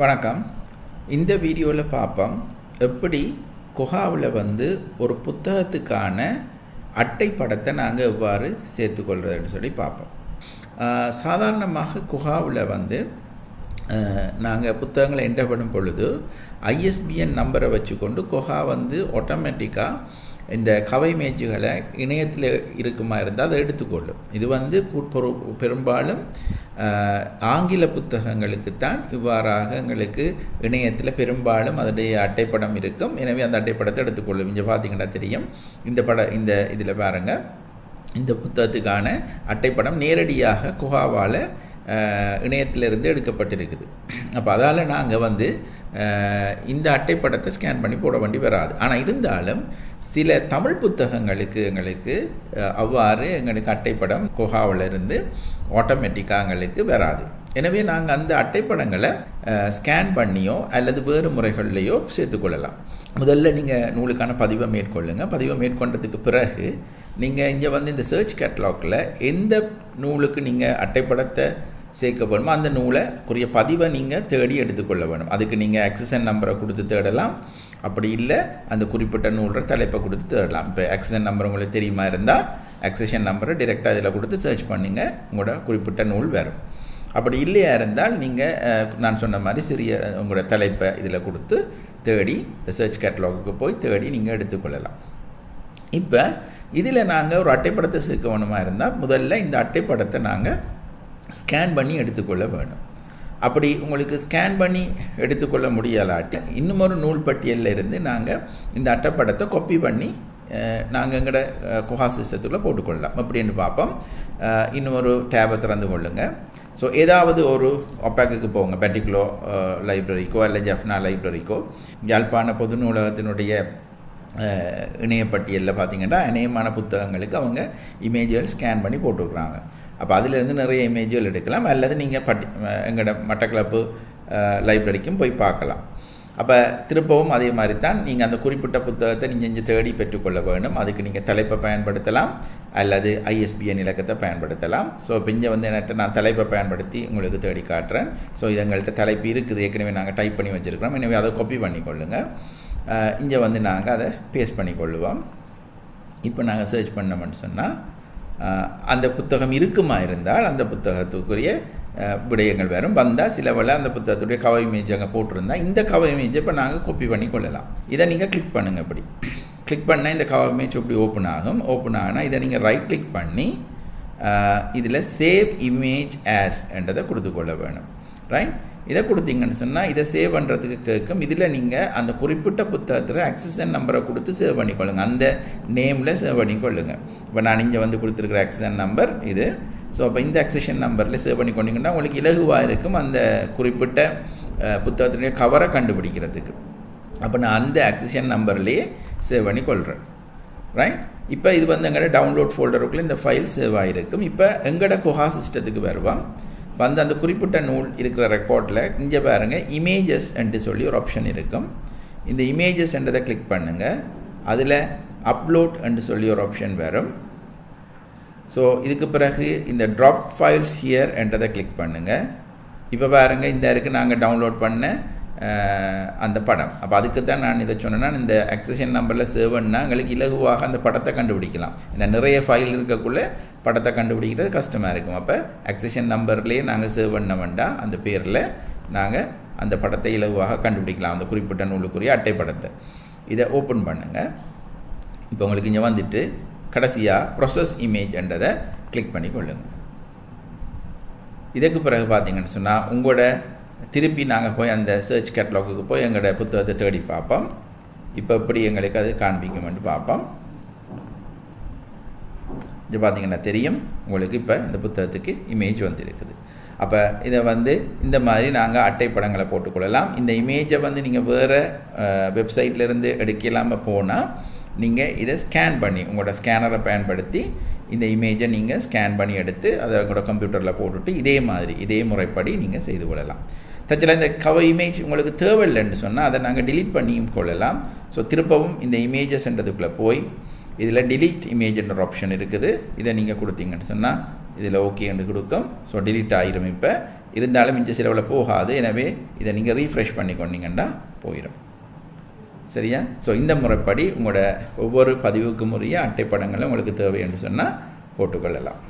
வணக்கம். இந்த வீடியோவில் பார்ப்போம் எப்படி குஹாவில் வந்து ஒரு புத்தகத்துக்கான அட்டை படத்தை நாங்கள் எவ்வாறு சேர்த்துக்கொள்கிறதுன்னு சொல்லி பார்ப்போம் சாதாரணமாக குஹாவில் வந்து நாங்கள் புத்தகங்களை என்டர் பண்ணும் பொழுது ஐஎஸ்பிஎன் நம்பரை வச்சுக்கொண்டு குஹா வந்து ஆட்டோமேட்டிக்காக இந்த கவை மேஜுகளை இணையத்தில் இருக்குமா இருந்தால் அதை எடுத்துக்கொள்ளும். இது வந்து கூட்பொரு- பெரும்பாலும் ஆங்கில புத்தகங்களுக்குத்தான் இவ்வாறாக எங்களுக்கு இணையத்தில் பெரும்பாலும் அதனுடைய அட்டைப்படம் இருக்கும். எனவே அந்த அட்டைப்படத்தை எடுத்துக்கொள்ளும். இங்கே பார்த்தீங்கன்னா தெரியும். இந்த பட இந்த இதில் பாருங்கள் இந்த புத்தகத்துக்கான அட்டைப்படம் நேரடியாக குஹாவால் இணையத்திலிருந்து எடுக்கப்பட்டிருக்குது. அப்போ அதால் நாங்கள் வந்து இந்த அட்டைப்படத்தை ஸ்கேன் பண்ணி போட வேண்டி வராது. ஆனால் இருந்தாலும் சில தமிழ் புத்தகங்களுக்கு எங்களுக்கு அவ்வாறு எங்களுக்கு அட்டைப்படம் குஹாவிலிருந்து ஆட்டோமேட்டிக்காக எங்களுக்கு வராது. எனவே நாங்கள் அந்த அட்டைப்படங்களை ஸ்கேன் பண்ணியோ அல்லது வேறு முறைகள்லையோ சேர்த்துக்கொள்ளலாம் முதல்ல நீங்கள் நூலுக்கான பதிவை மேற்கொள்ளுங்கள் பதிவை மேற்கொண்டதுக்கு பிறகு நீங்கள் இங்கே வந்து இந்த சர்ச் கேட்லாகில் எந்த நூலுக்கு நீங்கள் அட்டைப்படத்தை சேர்க்க வேணுமோ அந்த நூலைக்குரிய பதிவை நீங்கள் தேடி எடுத்துக்கொள்ள வேணும். அதுக்கு நீங்கள் ஆக்சிஜன் நம்பரை கொடுத்து தேடலாம். அப்படி இல்லை அந்த குறிப்பிட்ட நூலோட தலைப்பை கொடுத்து தேடலாம். இப்போ ஆக்சிஜன் நம்பர் உங்களுக்கு தெரியுமா இருந்தால் ஆக்சிஜன் நம்பரை டிரெக்டாக இதில் கொடுத்து சர்ச் பண்ணிங்க. உங்களோட குறிப்பிட்ட நூல் வரும். அப்படி இல்லையா இருந்தால் நீங்கள் நான் சொன்ன மாதிரி சிறிய உங்களோட தலைப்பை இதில் கொடுத்து தேடி இந்த சர்ச் கேட்டலாகுக்கு போய் தேடி நீங்கள் எடுத்துக்கொள்ளலாம். இப்போ இதில் நாங்கள் ஒரு அட்டைப்படத்தை சேர்க்க வேணுமா இருந்தால் முதல்ல இந்த அட்டைப்படத்தை நாங்கள் ஸ்கேன் பண்ணி எடுத்துக்கொள்ள வேணும். அப்படி உங்களுக்கு ஸ்கேன் பண்ணி எடுத்துக்கொள்ள முடியலாட்டி இன்னும் ஒரு நூல் பட்டியலில் இருந்து நாங்கள் இந்த அட்டைப்படத்தை கொப்பி பண்ணி நாங்கள் எங்களோட குஹா சிஸ்டத்துக்குள்ளே போட்டுக்கொள்ளலாம். அப்படின்னு பார்ப்போம் இன்னும் ஒரு டேபை திறந்து கொள்ளுங்கள் ஸோ ஏதாவது ஒரு ஒப்பாக்குக்கு போங்க. பெட்டிகுலோ லைப்ரரிக்கோ இல்லை ஜெஃப்னா லைப்ரரிக்கோ யாழ்ப்பாண பொது நூலகத்தினுடைய இணையப்பட்டியலில் பார்த்தீங்கன்னா இணையமான புத்தகங்களுக்கு அவங்க இமேஜுகள் ஸ்கேன் பண்ணி போட்டுருக்குறாங்க. அப்போ அதிலேருந்து நிறைய இமேஜுகள் எடுக்கலாம். அல்லது நீங்கள் பட்டி எங்களோட மட்டக்களப்பு லைப்ரரிக்கும் போய் பார்க்கலாம். அப்போ திருப்பவும் அதே மாதிரி தான் நீங்கள் அந்த குறிப்பிட்ட புத்தகத்தை நீங்கள் இங்கே தேடி பெற்றுக்கொள்ள வேணும் அதுக்கு நீங்கள் தலைப்பை பயன்படுத்தலாம். அல்லது ஐஎஸ்பிஎன் இலக்கத்தை பயன்படுத்தலாம். ஸோ இப்போ இங்கே வந்து என்கிட்ட நான் தலைப்பை பயன்படுத்தி உங்களுக்கு தேடி காட்டுறேன். ஸோ இது எங்கள்கிட்ட தலைப்பு இருக்குது. ஏற்கனவே நாங்கள் டைப் பண்ணி வச்சுருக்கிறோம். எனவே அதை காப்பி பண்ணிக்கொள்ளுங்கள் இங்கே வந்து நாங்கள் அதை பேஸ்ட் பண்ணிக்கொள்ளுவோம். இப்போ நாங்கள் சர்ச் பண்ணோம்னு சொன்னால் அந்த புத்தகம் இருக்குமா இருந்தால் அந்த புத்தகத்துக்குரிய விடயங்கள் வரும் வந்தால் சிலவில் அந்த புத்தகத்துடைய கவை இமேஜ் அங்கே போட்டிருந்தா இந்த கவை இமேஜை இப்போ நாங்கள் காப்பி பண்ணி கொள்ளலாம். இதை நீங்கள் கிளிக் பண்ணுங்கள் இப்படி. கிளிக் பண்ணால் இந்த கவர் இமேஜ் இப்படி ஓப்பன் ஆகும். ஓப்பன் ஆகினா இதை நீங்கள் ரைட் கிளிக் பண்ணி இதில் சேவ் இமேஜ் ஆஸ் என்றதை கொடுத்துக்கொள்ள வேணும். ரைட் இதை கொடுத்தீங்கன்னு சொன்னால் இதை சேவ் பண்ணுறதுக்கு கேட்கும் இதில் நீங்கள் அந்த குறிப்பிட்ட புத்தகத்தில் ஆக்சிஜன் நம்பரை கொடுத்து சேவ் பண்ணிக்கொள்ளுங்க. அந்த நேமில் சேவ் பண்ணிக்கொள்ளுங்க. இப்போ நான் இங்கே வந்து கொடுத்துருக்குற ஆக்சிஜன் நம்பர் இது. ஸோ அப்போ இந்த ஆக்சிஜன் நம்பரில் சேவ் பண்ணி பண்ணிக்கொண்டீங்கன்னா உங்களுக்கு இலகுவாக இருக்கும் அந்த குறிப்பிட்ட புத்தகத்தினுடைய கவரை கண்டுபிடிக்கிறதுக்கு. அப்போ நான் அந்த ஆக்சிஷன் நம்பர்லேயே சேவ் பண்ணி கொள்கிறேன் ரைட் இப்போ இது வந்து எங்கள்கிட்ட டவுன்லோட் ஃபோல்டருக்குள்ளே இந்த ஃபைல் சேவ் ஆகிருக்கும் இப்போ எங்களோட குஹா சிஸ்டத்துக்கு வருவோம் வந்து அந்த குறிப்பிட்ட நூல் இருக்கிற ரெக்கார்டில் இங்கே பாருங்கள் இமேஜஸ் என்று சொல்லி ஒரு ஆப்ஷன் இருக்கும். இந்த இமேஜஸ் என்றதை கிளிக் பண்ணுங்கள் அதில் அப்லோட் என்று சொல்லி ஒரு ஆப்ஷன் வரும். ஸோ இதுக்கு பிறகு இந்த ட்ராப் ஃபைல்ஸ் ஹியர் என்றதை கிளிக் பண்ணுங்கள் இப்போ பாருங்கள் இந்த இருக்குது நாங்கள் டவுன்லோட் பண்ண அந்த படம். அப்போ அதுக்கு தான் நான் இதை சொன்னேன்னா இந்த அக்சஷன் நம்பரில் சேவன்னா எங்களுக்கு இலகுவாக அந்த படத்தை கண்டுபிடிக்கலாம். ஏன்னா நிறைய ஃபைல் இருக்கக்குள்ளே படத்தை கண்டுபிடிக்கிறது கஷ்டமாக இருக்கும். அப்போ அக்சஷன் நம்பர்லேயே நாங்கள் சேவ் பண்ண வேண்டாம் அந்த பேரில் நாங்கள் அந்த படத்தை இலகுவாக கண்டுபிடிக்கலாம். அந்த குறிப்பிட்ட நூலுக்குரிய அட்டை படத்தை. இதை ஓப்பன் பண்ணுங்கள் இப்போ உங்களுக்கு இங்கே வந்துட்டு கடைசியாக ப்ரொசஸ் இமேஜ் என்றதை கிளிக் பண்ணி கொள்ளுங்கள் இதுக்கு பிறகு பார்த்தீங்கன்னு சொன்னால் உங்களோட திருப்பி நாங்கள் போய் அந்த சர்ச் கேட்லாகுக்கு போய் எங்களோட புத்தகத்தை தேடி பார்ப்போம். இப்போ எப்படி எங்களுக்கு அது காண்பிக்குமென்று பார்ப்போம். இது பார்த்தீங்கன்னா தெரியும். உங்களுக்கு இப்போ இந்த புத்தகத்துக்கு இமேஜ் வந்திருக்குது. அப்போ இதை வந்து இந்த மாதிரி நாங்கள் அட்டைப்படங்களை போட்டுக்கொள்ளலாம். இந்த இமேஜை வந்து நீங்கள் வேறு வெப்சைட்லேருந்து எடுக்கலாமல் போனால் நீங்கள் இதை ஸ்கேன் பண்ணி உங்களோட ஸ்கேனரை பயன்படுத்தி இந்த இமேஜை நீங்கள் ஸ்கேன் பண்ணி எடுத்து அதை உங்களோட கம்ப்யூட்டரில் போட்டுட்டு இதே மாதிரி இதே முறைப்படி நீங்கள் செய்து கொள்ளலாம். தச்சில் இந்த கவ இமேஜ் உங்களுக்கு தேவையில்லைன்னு சொன்னால் அதை நாங்கள் டிலீட் பண்ணியும் கொள்ளலாம். ஸோ திருப்பவும் இந்த இமேஜஸ்ன்றதுக்குள்ளே போய் இதில் டிலீட் இமேஜ்ன்ற ஆப்ஷன் இருக்குது. இதை நீங்கள் கொடுத்தீங்கன்னு சொன்னால் இதில் ஓகேன்னு கொடுக்கும். ஸோ டிலீட் ஆயிரும் இப்போ. இருந்தாலும் மிஞ்ச செலவில் போகாது. எனவே இதை நீங்கள் ரீஃப்ரெஷ் பண்ணி கொண்டீங்கன்னா போயிடும் சரியா? ஸோ இந்த முறைப்படி உங்களோட ஒவ்வொரு பதிவுக்கும் உரிய அட்டைப்படங்களும் உங்களுக்கு தேவை என்று சொன்னால் போட்டுக்கொள்ளலாம்.